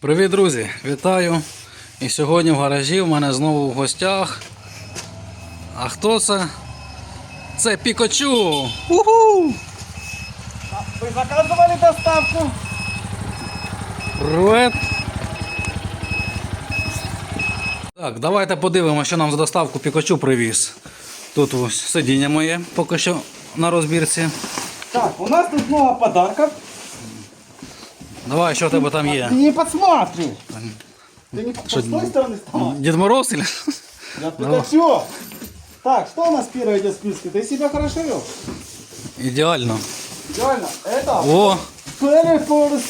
Привіт, друзі! Вітаю! І сьогодні в гаражі в мене знову в гостях. А хто це? Це Пікачу! Уху! Вы заказывали доставку? Привет! Так, давайте подивимося, що нам за доставку Пікачу привіз. Тут ось сидіння моє поки що на розбірці. Так, у нас тут много подарков. Давай, що в тебе там Ты є? не подсматривай. Ты не Что, с той стороны вставай. Дід Мороз? или? Я Пикачу. Так, что у нас первое идет в списке? Ты себя хорошо вел? Ідеально. Идеально. Это О, телефон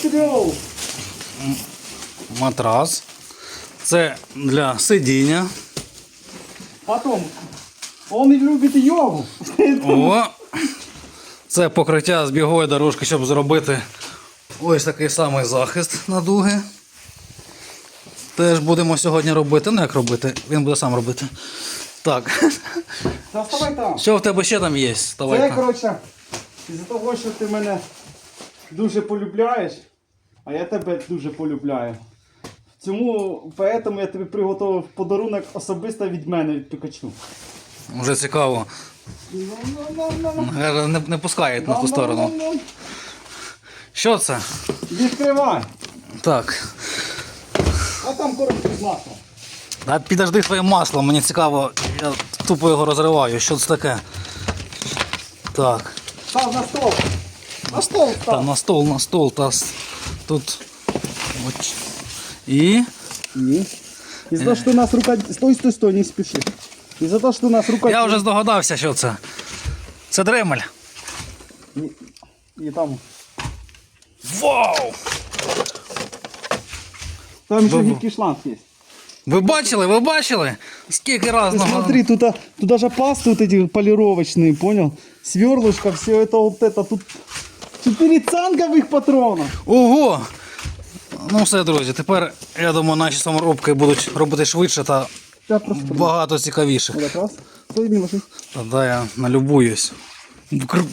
матрас. Це для сидіння. Потом, он и любит йогу. О! Це покриття з бігової дорожки, щоб зробити ось такий самий захист на дуги. Теж будемо сьогодні робити. Ну як робити? Він буде сам робити. Так. Доставай там. Що в тебе ще там є? Це, Давай. коротше, із-за того, що ти мене дуже полюбляєш, а я тебе дуже полюбляю. Цьому, поэтому я тобі приготував подарунок особисто від мене, від Пікачу. Вже цікаво. Е, Не, не пускають на ту сторону. Що це? Відкривай. Так. А там коробка з маслом. Та підожди своє масло, мені цікаво. Я тупо його розриваю. Що це таке? Так. Став на стол. На стол Та став. на стол, на стол, та с- тут. От. І. Ні. Із-за того, що у нас рука... Стой, стой, стой, не спіши. Із-за того, що у нас рука... Я вже здогадався, що це. Це дремель. І, і там... Вау! Там ще Бу-бу. гибкий шланг є. Ви бачили, ви бачили? Скільки Ты разного. смотри, тут, а, тут даже пасты вот эти полировочные, понял? Сверлышко, все это вот это. Тут четыре цанговых патрона. Ого! Ну все, друзі, тепер, я думаю, наші саморобки будуть робити швидше та Я просто... багато цікавіше. Вот раз. Стой, не ложись. Тоді я налюбуюсь. Кр-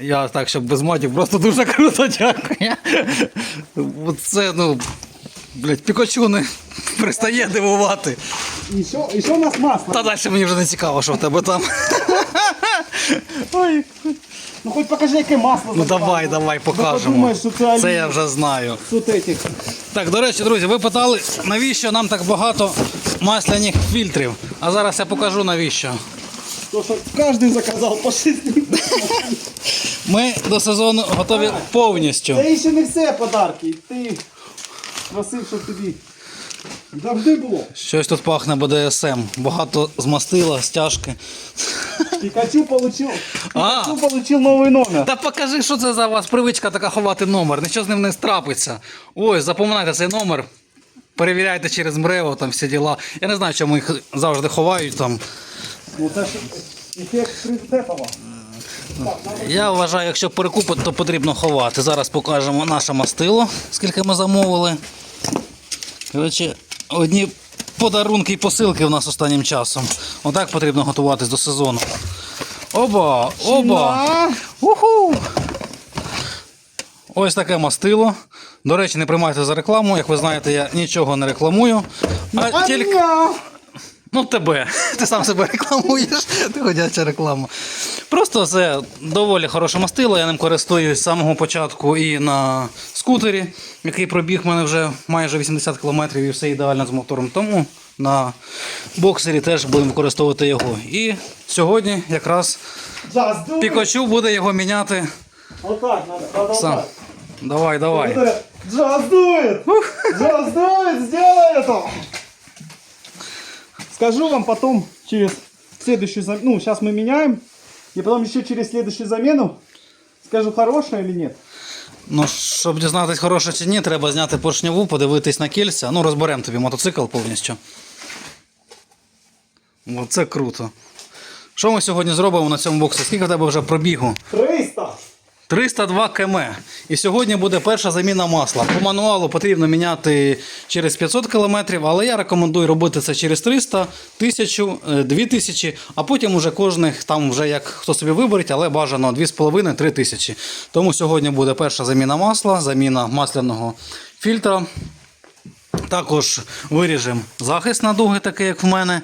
Я так, щоб без матів, просто дуже круто дякую. Це, ну, блядь, Пікачу не перестає дивувати. Еще, еще у нас масло. Та далі мені вже не цікаво, що в тебе там. Ой. Ну хоть покажи, яке масло. Ну давай, давай, Ну, покажемо. що це Це я вже знаю. От этих. Так, до речі, друзі, ви питали, навіщо нам так багато масляних фільтрів. А зараз я покажу навіщо. То, що кожен заказав по 6 Ми до сезону готові повністю. Це ще не все подарки. Ти просив, щоб тобі завжди було. Щось тут пахне БДСМ. Багато змастила, стяжки. Пікачу получив, А. Пікачу получив новий номер. Та покажи, що це за вас привичка така ховати номер. Нічого з ним не страпиться. Ось, запам'ятайте цей номер. Перевіряйте через мрево, там всі діла. Я не знаю, чому їх завжди ховають там. Ну це ж ефект пріоритетова. Я вважаю, якщо перекупити, то потрібно ховати. Зараз покажемо наше мастило, скільки ми замовили. Коротше, одні подарунки і посилки в нас останнім часом. Отак потрібно готуватись до сезону. Оба! Оба! Уху! Ось таке мастило. До речі, не приймайте за рекламу. Як ви знаєте, я нічого не рекламую. А тільки. Ну, тебе. Ти сам себе рекламуєш, ти ходяча реклама. Просто це доволі хороше мастило, я ним користуюсь з самого початку і на скутері, який пробіг в мене вже майже 80 км і все ідеально з мотором. Тому на боксері теж будемо використовувати його. І сьогодні якраз. Пікачу буде його міняти Вот так надо, надо сам. Давай, давай. Вот это. Джаз дует. Джаз дует, сделай это. Скажу вам потом через следующую замену. Ну, сейчас мы меняем. И потом еще через следующую замену скажу, хорошая или нет. Ну, щоб дізнатись, хороше чи ні, треба зняти поршневу, подивитись на кільця. Ну, розберемо тобі мотоцикл повністю. Оце круто. Що ми сьогодні зробимо на цьому боксі? Скільки в тебе вже пробігу? 300. 302 км. І сьогодні буде перша заміна масла. По мануалу потрібно міняти через 500 км, але я рекомендую робити це через 300, 1000, е, 2000, а потім уже кожних там вже як хто собі виберуть, але бажано 2,5-3 тисячі. Тому сьогодні буде перша заміна масла, заміна масляного фільтра. Також виріжемо захист на дуги, такий як в мене.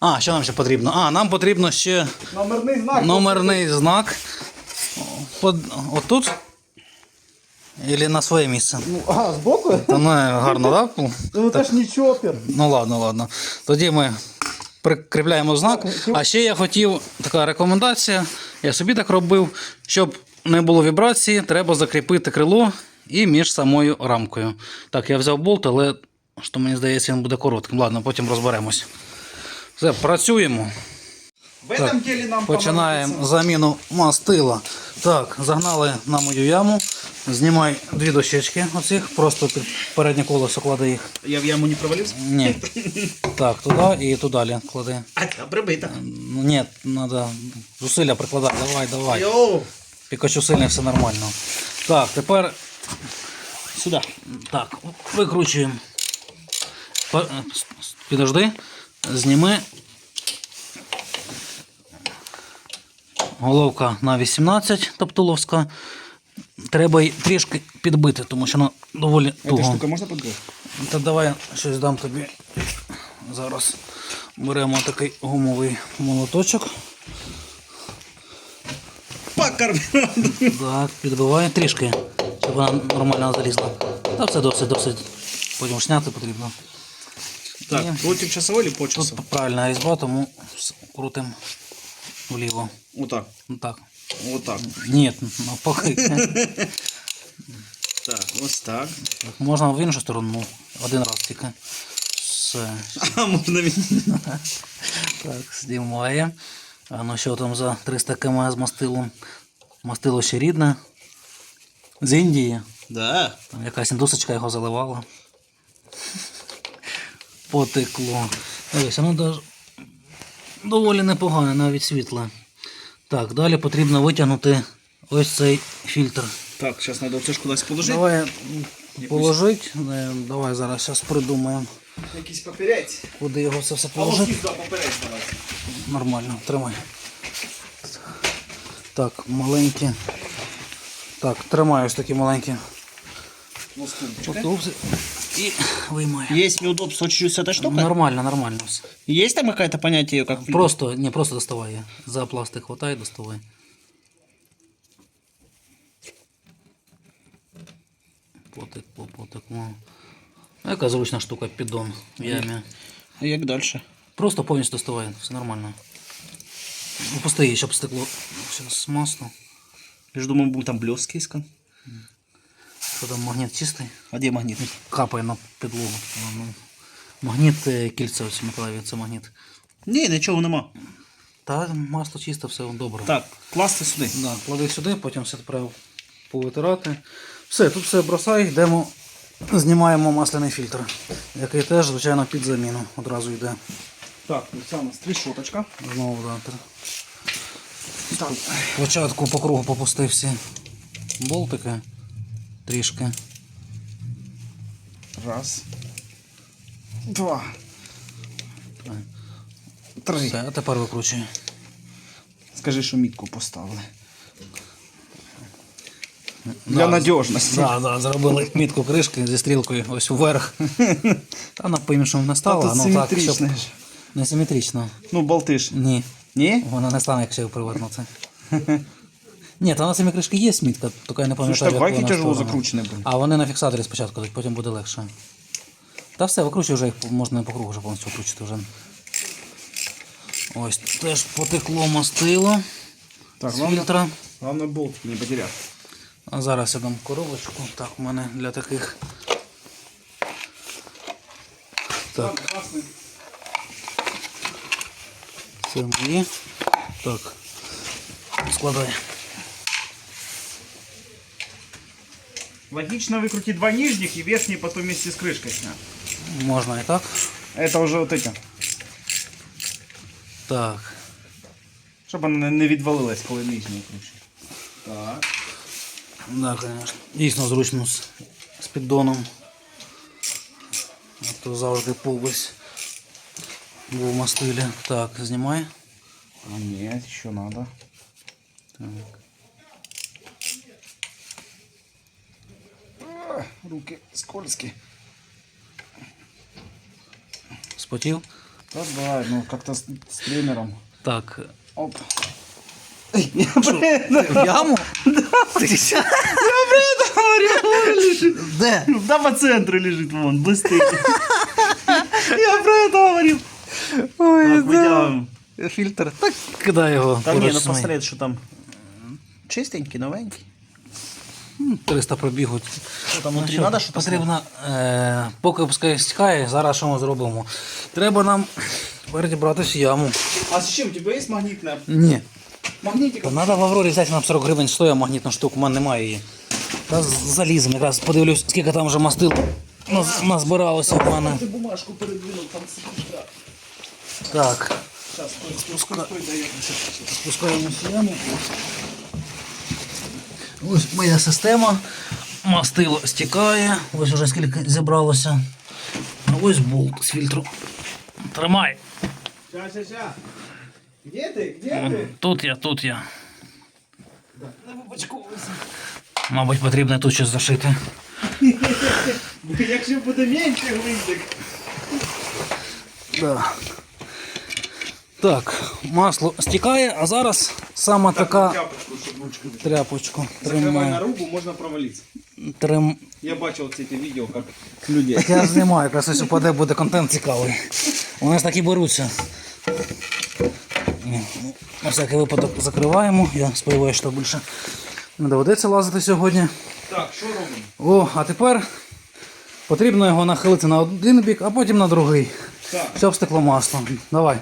А, що нам ще потрібно? А, нам потрібно ще Номерний знак. номерний знак. Под, отут. Или на своє місце. Ну, а, збоку? Та ну, гарно, так? Ну це ж не чопір. Ну ладно, ладно. Тоді ми прикріпляємо знак. А ще я хотів, така рекомендація, я собі так робив, щоб не було вібрації, треба закріпити крило і між самою рамкою. Так, я взяв болт, але що мені здається, він буде коротким. Ладно, потім розберемось. Все, працюємо. В Так, этом деле нам Починаємо заміну мастила. Так, загнали на мою яму. Знімай дві дощечки оцих, просто під переднє колесо клади їх. Я в яму не провалився? Ні. Так, туди і туди клади. А там прибита. Ну, Ні, треба зусилля прикладати. Давай, давай. Йоу! Пікачу сильний, все нормально. Так, тепер Сюди. так, викручуємо. Е, Підожди, зніми. Головка на 18 топтуловська. Треба її трішки підбити, тому що вона доволі туго. можна подбити? Та давай щось дам тобі. Зараз беремо такий гумовий молоточок. Так, підбиває трішки, щоб вона нормально залізла. Та все досить, досить. Потім зняти потрібно. Так, против часовой или по Тут правильна різьба, тому крутимо вліво. Вот так. Ну Так. Вот так. Ні, навпаки. Так, ось так. Можна в іншу сторону, ну, один раз тільки. Все. А можна він. Так, знімає. А ну що там за 300 км з мастилом? Мастило ще рідне. З Індії. Да. Там якась індусочка його заливала. Потекло. Дивись, воно даже доволі непогане, навіть світле. Так, далі потрібно витягнути ось цей фільтр. Так, зараз треба оце ж кудись положити. Давай положить. Е, Давай зараз зараз придумаємо, Якийсь папірець. куди його це все А положити. сюди папірець давай. Нормально, тримай. Так, маленькі. Так, тримаю ось такі маленькі. Ну, ступочка. Потовзи. І виймаю. Есть неудобство чуть-чуть с этой штукой? Нормально, нормально все. Есть там какое-то понятие, как... Просто, не, просто доставай. я. За пластик хватай, доставай. Потекло, потекло. Ну, Яка зручна штука, піддон в ямі. А як дальше? Просто повністю доставай, все нормально. Опусти її, щоб стекло. Зараз масло. Я ж думаю, будем там блески искать. Що там магніт чистий? А где магнит? Капає на підлогу. Ну, Магніт е, кільця ось Миколаєві, це магніт. Ні, нічого нема. Та масло чисте, все добре. Так, класти сюди. Да, клади сюди, потім все треба повитирати. Все, тут все бросай, йдемо, знімаємо масляний фільтр, який теж, звичайно, під заміну одразу йде. Так, це у нас трішоточка. Знову да. Спочатку по кругу попустив всі болтики трішки. Раз. Два. Три. Все, а тепер викручуй. Скажи, що мітку поставили. Да, Для надіжності. Да, да, зробили мітку кришки зі стрілкою ось вверх. Та вона по-іншому не стала, тут ну так, щоб не симетрично. Ну, болти ж. Ні. Ні? Вона не стане, якщо привернути. Ні, та на самій кришки є смітка, тільки я не пам'ятаю. так як вона тяжело вставлена. закручені були. А вони на фіксаторі спочатку, йдуть, потім буде легше. Та все, викручуй вже їх, можна по кругу вже повністю викручити вже. Ось теж потекло мастило Так, з главное, фільтра. главное болт не потеряти. А зараз я дам коробочку. Так, у мене для таких. Так, це мої. Так. Складай. Логично выкрутить два нижних и верхний потом вместе с крышкой снять. Можна і так. Это уже вот эти. Так. Щоб вона не відвалилась, коли нижній кручу. Так. Да, конечно. Дійсно зручно з, з піддоном. А то завжди повесь був в мастилі. Так, знімай. А нет, еще надо. Так. Руки скользкие. Спотів? Да, да, ну как-то с, с тренером. Так. Оп. В яму? Ти що? Де? Да по центру лежит вон, быстрее. Я про это говорил. Ой, Так, витягуємо. Фільтр. Так кидай його. Та ні, поруч ну з що там. Чистенький, новенький. М, 300 пробігу. Що там Ну, внутрі надо, що потрібно, е, поки пускай стікає, зараз що ми зробимо? Треба нам передібратися в яму. А з чим? У тебе є магнітна? Ні. Магнітика? Треба в Аврорі взяти нам 40 гривень стоїть магнітну штуку, у мене немає її. Та з- залізем, якраз подивлюсь, скільки там вже мастил наз- назбиралося в мене. Ти бумажку передвинув, там сидиш. Так, Зараз, спускаємося яму. Ось моя система. Мастило стікає. Ось уже скільки зібралося. А ось болт з фільтру. Тримай. Ща, ща, ща. Где ти? Где ти? Тут я, тут я. Мабуть, потрібно тут щось зашити. Якщо буде менше гвинтик. Да. Так, масло стікає, а зараз сама така Тряпочку, щоб ручку. тряпочку. Закривай на руку, можна провалитися. Трим... Я бачив ці відео, як людей. Так я знімаю, якраз ось упаде, буде контент цікавий. Вони ж так і беруться. Ну, На всякий випадок закриваємо. Я сподіваюся, що більше не доведеться лазити сьогодні. Так, що робимо? О, а тепер потрібно його нахилити на один бік, а потім на другий. Так. Щоб стекло масло. Давай.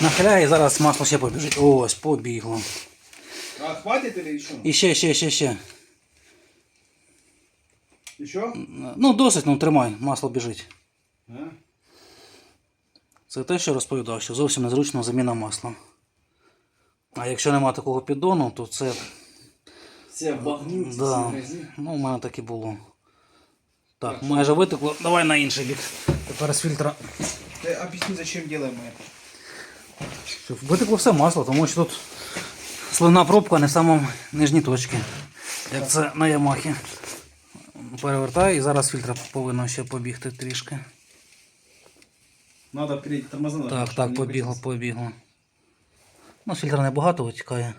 Нахиляй і зараз масло ще побіжить. Ось, побігло. А хватить или що? І ще, ще, ще, ще. І? Ну, досить, ну тримай, масло біжить. А? Це те, що розповідав, що зовсім незручна заміна масла. А якщо нема такого піддону, то це. Це багнюці, Да. Ну, у мене так і було. Так, майже витекло. Давай на інший бік. Тепер з фільтра. Ты объясни, зачем делаем мы это. Щоб витекло все масло, тому що тут слина пробка не в самому нижній точці. Як це на Ямахі. Перевертай і зараз фільтр повинен ще побігти трішки. Надо перейти тормоза. надо, Так, щоб так, не побігло, витягнути. побігло. Ну, фільтр небагато витікає.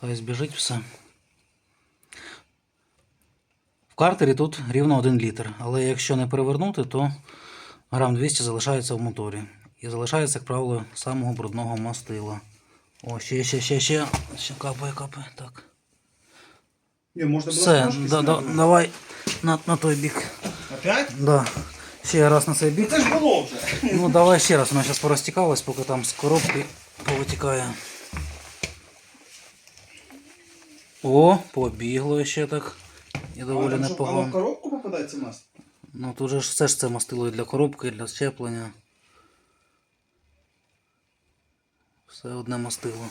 Хай збіжить все. В картері тут рівно 1 літр, але якщо не перевернути, то грам 200 залишається в моторі. І залишається, як правило, самого брудного мастила. О, ще, ще, ще, ще. Ще капає, капає. Так. Ні, можна було Все, да, да, давай на, на той бік. Опять? Да. Ще раз на цей бік. Це ж було вже. Ну давай ще раз, воно зараз порозтікалось, поки там з коробки повитікає. О, побігло ще так. І доволі що, А в непогано. коробку попадається масло? Ну тут же ж все ж це мастило і для коробки, і для щеплення. Все одне мастило.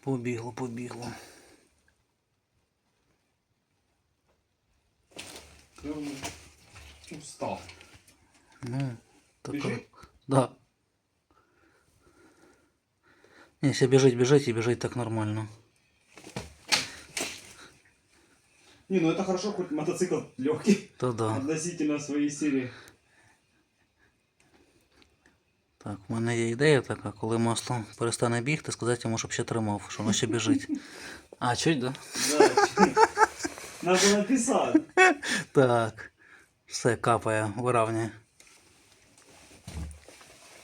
Побігло, побігло. Устав. Ну, так. Да. Ні, ще біжить, біжить і біжить так нормально. Не, ну это хорошо, хоть мотоцикл легкий. То да. Относительно своей серии. Так, в мене є ідея така, коли масло перестане бігти, сказати йому, щоб ще тримав, що воно ще біжить. А, чуть, да? Да. Надо написать. Так. Все капає, виравнює.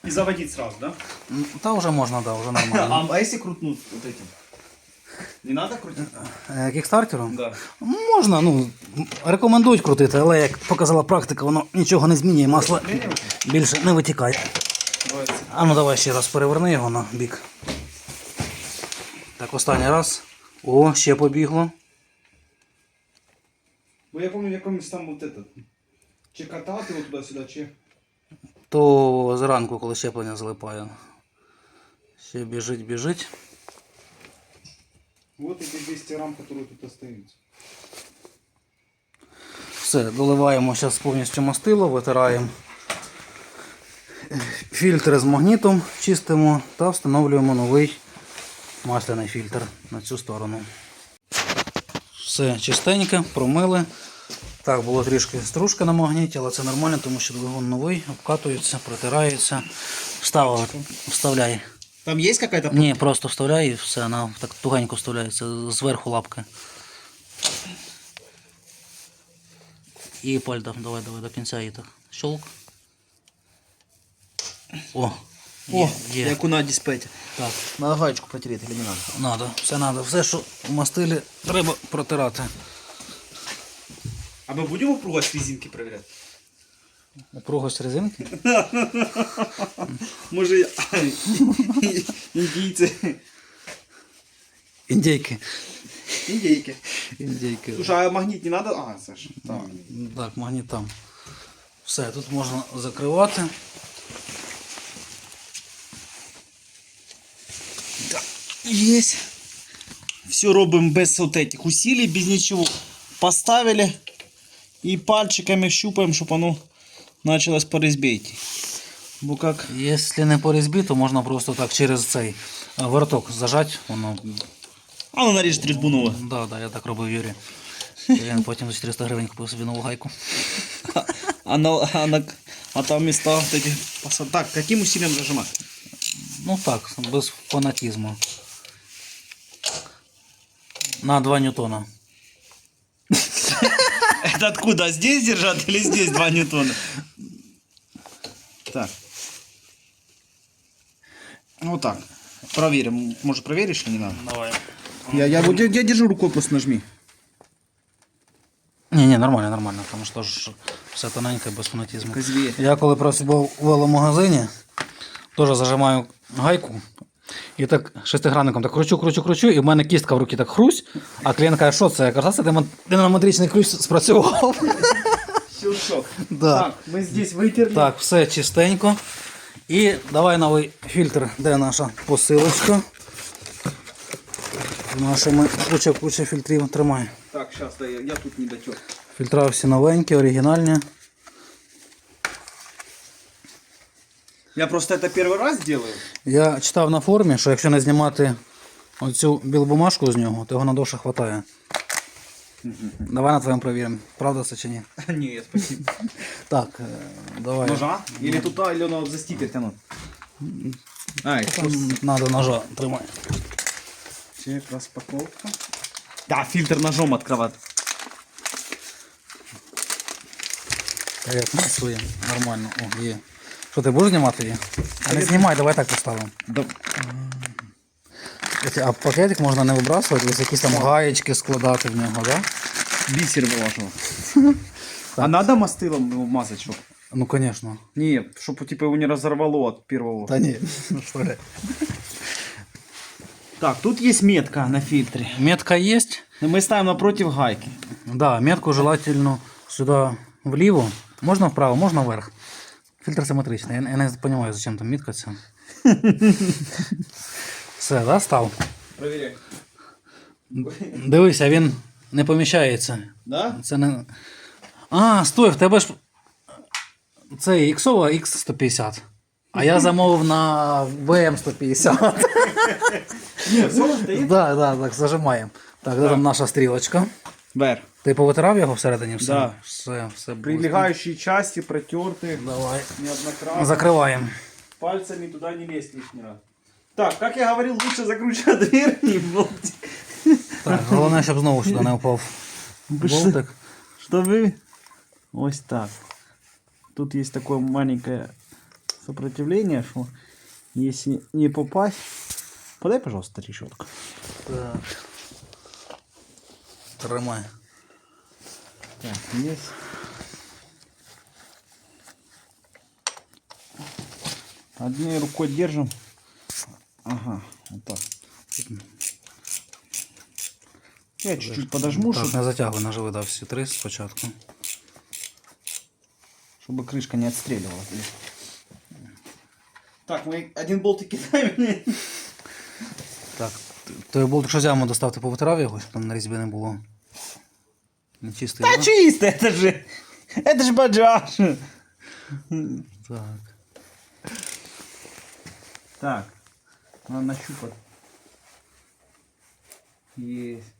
И заводить сразу, да? Ну, Та вже можна, да, вже нормально. А, а если крутнуть вот этим? Не надо крутить? Е, Кікстартером? Да. Можна, ну, рекомендують крутити, але як показала практика, воно нічого не змінює, масло більше не витікає. А ну давай ще раз переверни його на бік. Так, останній раз. О, ще побігло. Бо я помню, в якомусь там вот этот. Чи катати його туди-сюди, чи. То зранку, коли щеплення залипає. Ще біжить, біжить. Вот эти 200 грамм, которые тут остаются. Все, доливаємо зараз повністю мастило, витираємо фільтри з магнітом, чистимо та встановлюємо новий масляний фільтр на цю сторону. Все чистеньке, промили. Так, було трішки стружки на магніті, але це нормально, тому що двигун новий, обкатується, протирається. Вставив, Там есть какая-то... Ні, просто вставляй і все, вона так тугенько вставляється, зверху лапки. І пальцем, давай, давай, до кінця її так. Щелк. О, О, є, є. як у Наді спеті. Так, Надо гаечку протереть или не надо? надо, все надо. Все, що в мастилі, треба протирати. А мы будем упругость резинки проверять? Упругость резинки. Може, індійці. Індейки. Індійки. Індейки. Слушай, а магнит не надо? А, Саш, там. Так, магніт там. Все, тут можна закривати. Есть. Все робимо без вот этих усилий, без ничего. Поставили и пальчиками щупаем, чтобы оно началось по резьбе идти. Бо как? Якщо не по різьбі, то можна просто так через цей а, верток зажати, воно А ну нарежет резьбу новую. Да, да, я так робив Юрій. Він потім за 400 гривень купив собі нову гайку. А, на, а, на, а там места вот эти... посад- Так, каким усилием зажимать? Ну так, без фанатизму. На 2 ньютона. Это откуда? Здесь держат или здесь 2 ньютона? Так. Вот так. Проверим. Может проверишь или не надо? Давай. Я, я, вот, я, я держу рукой, просто нажми. Ні, ні, нормально, нормально, тому що ж все тоненьке, без фанатизму. Как зверь. Я коли працював у веломагазині, теж зажимаю гайку. І так шестигранником так кручу, кручу, кручу, і в мене кістка в руці так хрусь, а клієнт каже, що це? Я кажу, «А це динамометричний ключ спрацював. Щелчок. Да. Так, мы здесь вытерли. Так, все чистенько. І давай новий фільтр, де наша посилочка. Нашими куча куча фільтрів тримай. Так, да, я, я тут не дотер. Фільтра всі новенькі, оригінальні. Я просто это первый раз делаю. Я читав на форумі, що якщо не знімати оцю білу бумажку з нього, то його надовше хватає. Давай на твоєму перевіримо, правда це чи ні. Нет, спасибо. Так, е, давай. Ножа? Или туда, или надо за стикер тянуть? А, Там Надо ножа, тримай. чек, распаковка. Да, фильтр ножом открывать. Та як на своє. Нормально. О, є. Що ти будеш знімати її? А не знімай, давай так поставимо. Да. Оці- А пакетик можна не вибрасувати, ось якісь там гаєчки складати в нього, да? Бисер выложил. А надо мастылом его мазать, чтоб? Ну, звісно. Не, чтобы типа его не разорвало от первого. Та ні. Ну, що ви. Так, тут есть метка на фильтре. Метка є. Мы ставим напротив гайки. Да, метку желательно сюди вліво. Можна вправо, можна вверх. Фільтр симетричний. Я, я не розумію, зачем там мітка ця. Все, да, став. Проверяй. Дивися, він не поміщається. Да? Це не. А, стой, в тебе ж. Це іксова X150. А я замовив на VM150. Нет, все стоит. Так, так, так, зажимаємо. Так, де там наша стрілочка. Вер. Ти повитирав його всередині все? Да. Все, все. Прилегающие части протерты Давай. неоднократно. Закриваємо. Пальцами туда не лезть лишний раз. Так, как я говорил, лучше закручивать верхний болтик. Так, головне, щоб знову сюди не впав болтик. Чтобы... Ось так. Тут есть такое маленькое сопротивление, что если не попасть... Подай, пожалуйста, решетку. Так. Тримай. Так, есть. Одной рукой держим. Ага, вот так. Я чуть-чуть подожму, Так, чтобы, не затягуй, наживи да, всі три спочатку. чтобы крышка не отстреливалась. Так, мы один болтик кидаем. Так, Той болт, що взяв, достав, ти повитирав його, щоб там на різьбі не було. Не чистий, Та чисто, это же. Это ж баджаш. Так. Так. Надо нащупать. Есть.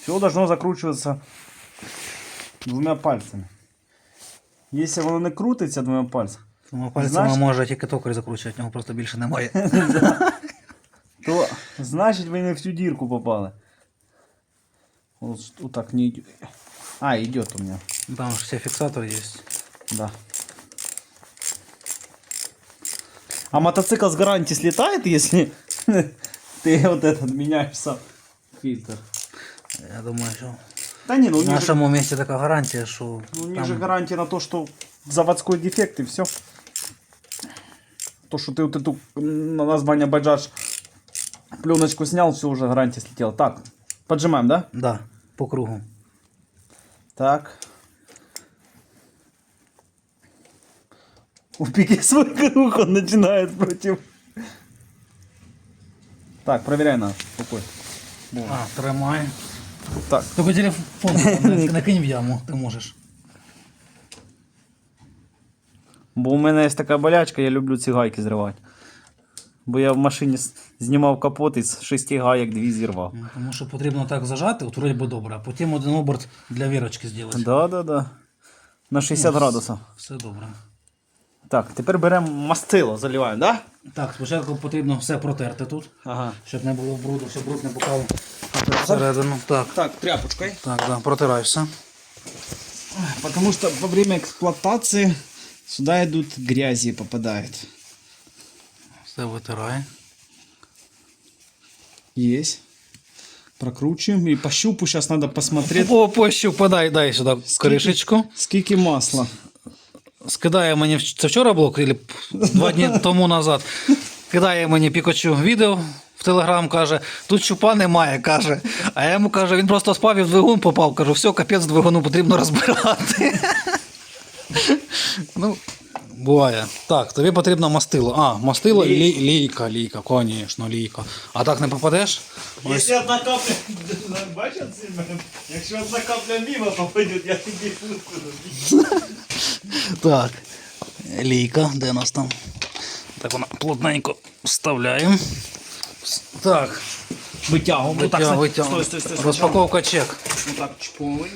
Все должно закручиваться двумя пальцами. Если воно не крутиться двумя пальцами, Тому пальцями Знаєш- може тільки токар закручувати, в нього просто більше немає. то значит вы не в всю дирку попали. Вот, вот так не идет. А, идет у меня. Там ж все фіксатор є. Да. А мотоцикл с гарантии слетает, если ты вот этот меняешь сам фильтр? Я думаю, що Да не, ну у в них, же, нашому місті така гарантія, що ну, у них там же гарантия на то, что заводской дефект и все. То, что ты вот эту на название Баджаж пленочку снял, все уже гарантия слетела. Так, поджимаем, да? да, по кругу. Так. У Пики свой круг он начинает против. Так, проверяй нас. Какой? А, тримай. Так. Тільки телефон не в яму, ти можеш. Бо у мене є така болячка, я люблю ці гайки зривати. Бо я в машині знімав капот і з шести гаєк дві зірвав. Ну, Тому що потрібно так зажати, от вроді би добре, а потім один оберт для вірочки зробити. Да, да, да. На 60 градусів. Все добре. Так, тепер беремо мастило, заливаємо, да? Так, спочатку потрібно все протерти тут, Ага. щоб не було бруду, щоб бруд не попав всередину. Так, Так, тряпочкою. так, да, протирай все. Потому что во время эксплуатации сюда идут грязи попадают. Все витирай. Есть. Прокручиваем. И по щупу сейчас надо посмотреть, О, пощупа, дай, дай сюди кришечку. скільки масла. Скидає мені це вчора було, два дні тому назад. Кидає мені Пікачу відео в Телеграм, каже, тут щупа немає, каже. А я йому кажу, він просто спав і в двигун попав. Кажу, все, капець двигуну потрібно розбирати. ну, буває. Так, тобі потрібно мастило. А, мастило і лі, лійка, лійка, звісно, лійка. А так не попадеш? Ось. одна капля, бачиш цей момент? Якщо одна капля мимо попаде, я тобі Так. Лійка, де нас там? Так вона плотненько вставляємо. Так, Витягуємо. витягуємо, витягуємо. Розпаковка чек. Вот так, чпонь,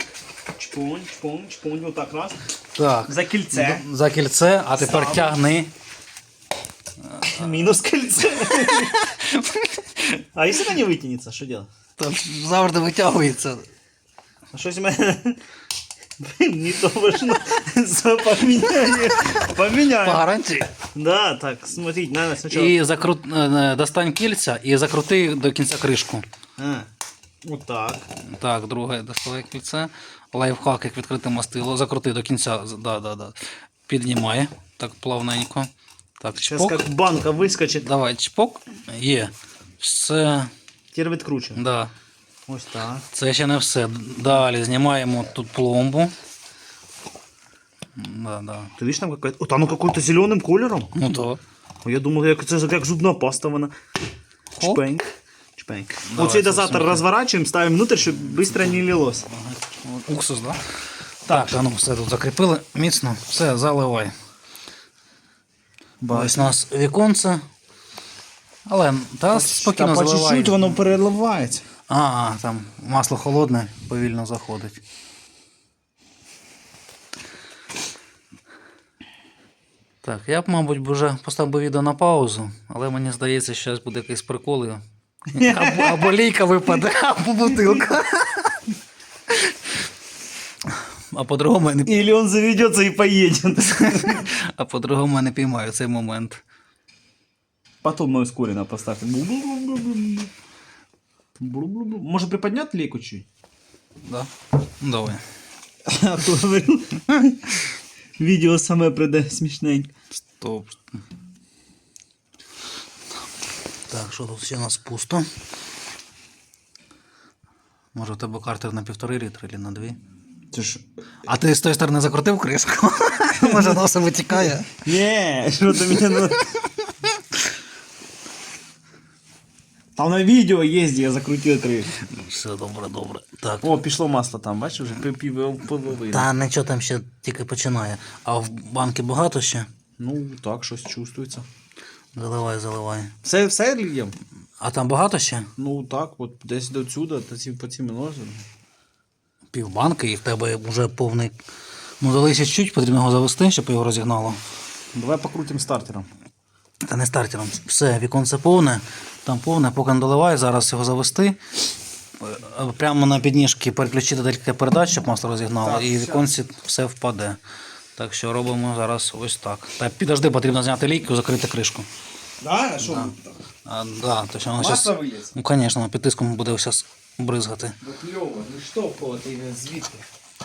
чпонь, чпонь, чпонь, вот так раз. Так. За кільце. За кільце, а тепер Сам. тягни. Мінус кільце. а якщо не витягнеться, що делать? Там завжди витягується. А щось в мене не то важно. Поміняє. По гарантії. Да, так, смотрите, надо сначала. І закрут... е, достань кільця і закрути до кінця кришку. А, вот так. Так, друге доставай кільце Лайфхак, як відкрити мастило. Закрути до кінця. Да, да, да. Піднімає. Так плавненько. Так, Сейчас чпок. как банка выскочит. Давай, чпок. Є. Все. Теперь відкручуємо. Да. Ось так. Це ще не все. Далі знімаємо тут пломбу. Да, да. Ты видишь там какая-то... Вот оно какой-то зеленым колером. Ну то. Я думал, як це як зубна паста вона. Хоп. Чпеньк. Вот дозатор смотри. разворачиваем, ставим внутрь, щоб быстро не лилось. Уксус, да? Так, а ну все тут закріпили міцно. Все, заливай. Ось у нас віконце. Але та спокійно Та по заливай. чуть-чуть воно переливається. А, а, там масло холодне, повільно заходить. Так, я б, мабуть, вже поставив би відео на паузу, але мені здається, що зараз буде якийсь прикол. і Або, або лійка випаде, або бутилка. А по-другому я не, Или он заведется и поедет. а по-другому я не піймаю цей момент. Потом на ускоренно поставь. Бу-бу-бу-бу-бу. Бу-бу-бу. Может приподнять лейку чуть? Да? Ну, давай. А то говорю. Відео саме прийде смішненько. Стоп. Так, що тут ще у нас пусто? Може у тебе картер на півтори літри чи на дві? Це ж. А ти з тої сторони закрутив кришку? Може, все витікає. Не, що ти мені не... Там на відео є, я закрутив кришку. Все добре, добре. Так. О, пішло масло там, бачиш, вже половини. Та нічого там ще тільки починає. А в банки багато ще? Ну, так, щось чувствується. Заливай, заливай. Все, все льєм? А там багато ще? Ну так, от десь до сюди, до ці, по цим ножам. Півбанки і в тебе вже повний. Ну, залишить чуть, потрібно його завести, щоб його розігнало. Давай покрутим стартером. Та не стартером. Все, віконце повне, там повне, поки не доливай, зараз його завести. Е, Прямо на підніжки переключити декілька передач, щоб масло розігнало, Так, і віконці все впаде. Так що робимо зараз ось так. Та підожди, потрібно зняти лійку, закрити кришку. Да? А що? А, да, то що воно Масло щас- вилізе? Ну, звісно, під тиском буде зараз бризгати. Кльово, ну що по ти звідки?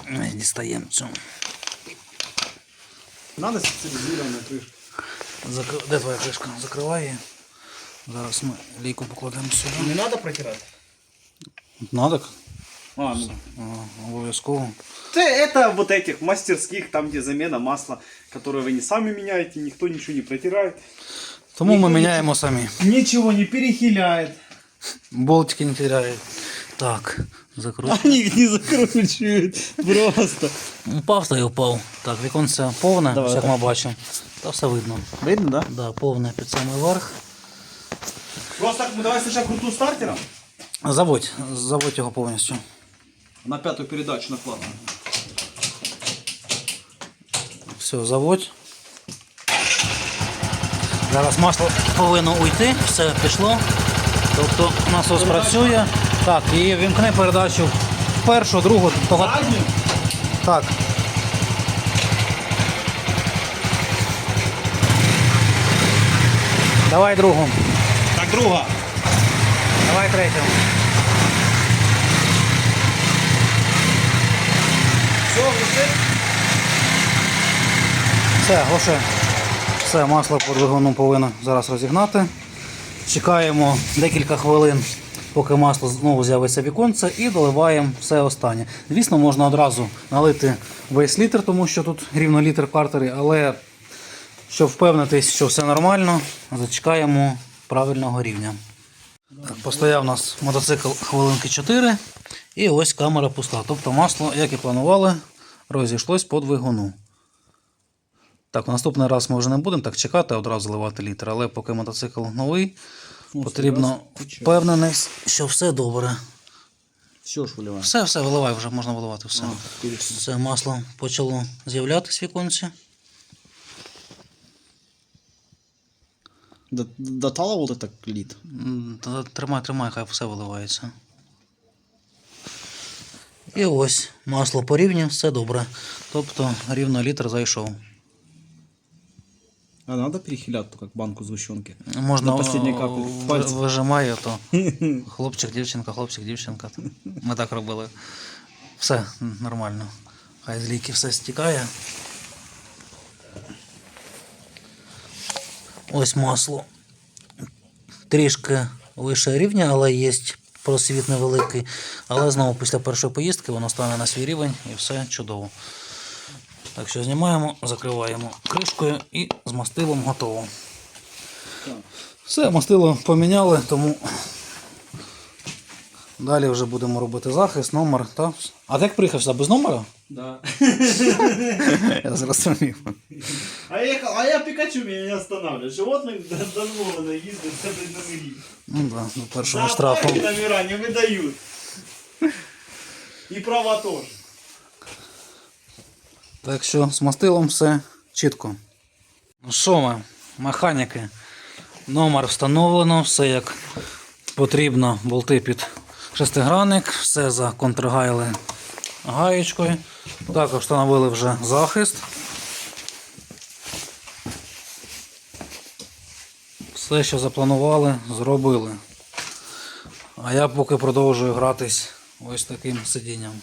Е, Дістаємо цю. Надо спеціалізована кришка. Закр... Де твоя кришка? Закривай її. Зараз ми лійку покладемо сюди. Не надо протирати? Надо? А, ну. А, Обов'язково. Это, это вот этих мастерских, там где замена масла, которые вы не сами меняете, никто ничего не протирает. Тому ми Ніхто міняємо самі. Ничего не перехиляет. Болтики не теряють. Так, закручуємо. Они их не закручивают. Просто. Упав та й упав. Так, віконце повне, Давай, як так. ми бачимо. Та все видно. Видно, да? Да, повне під самий верх. Просто так, мы давай сначала круту стартером. Заводь, заводь його повністю. На пятую передачу накладываем. Все, заводь. Зараз масло повинно уйти, все пішло. Тобто насос працює. Так, і вімкни передачу першу, другу, того. Так. Давай другу. Так, друга. Давай третю. Все, глуши. Все, масло по двигуну повинно зараз розігнати. Чекаємо декілька хвилин, поки масло знову з'явиться віконце, і доливаємо все останнє. Звісно, можна одразу налити весь літр, тому що тут рівно літр картері, але щоб впевнитись, що все нормально, зачекаємо правильного рівня. Так, постояв у нас мотоцикл хвилинки 4, і ось камера пуста. Тобто масло, як і планували, розійшлось по двигуну. Так, наступний раз ми вже не будемо так чекати, а одразу заливати літр, але поки мотоцикл новий, потрібно впевненість, що все добре. Все ж выливаем. Все, все, виливай, вже можна виливати все. перечислим. Все масло почало з'являтися в віконці. До, до тала вот это лит. М, та Тримай, тримай, хай все виливається. І ось масло по рівні, все добре. Тобто рівно літр зайшов. А надо перехилять, как банку сгущенки. Можна До последньої о, каплі. ви- Пальці. вижимає, то хлопчик, дівчинка, хлопчик, дівчинка. Ми так робили. Все нормально. Хай з ліки все стікає. Ось масло. Трішки вище рівня, але є просвіт невеликий. Але знову після першої поїздки воно стане на свій рівень і все чудово. Так що знімаємо, закриваємо кришкою і з мастилом готово. Все, мастило поміняли, тому далі вже будемо робити захист, номер. Та... А як приїхав сюди без номера? Да. Я зрозумів. А я, а я Пикачу меня не останавливаю. Животных дозволено ездить за номери. Ну да, до першого За штрафу. апараты номера не выдают. И права тоже. Так що з мастилом все чітко. Ну що ми, механіки? Номер встановлено, все як потрібно, болти під шестигранник, все законтргайли гаєчкою. Також встановили вже захист. Все, що запланували, зробили. А я поки продовжую гратись ось таким сидінням.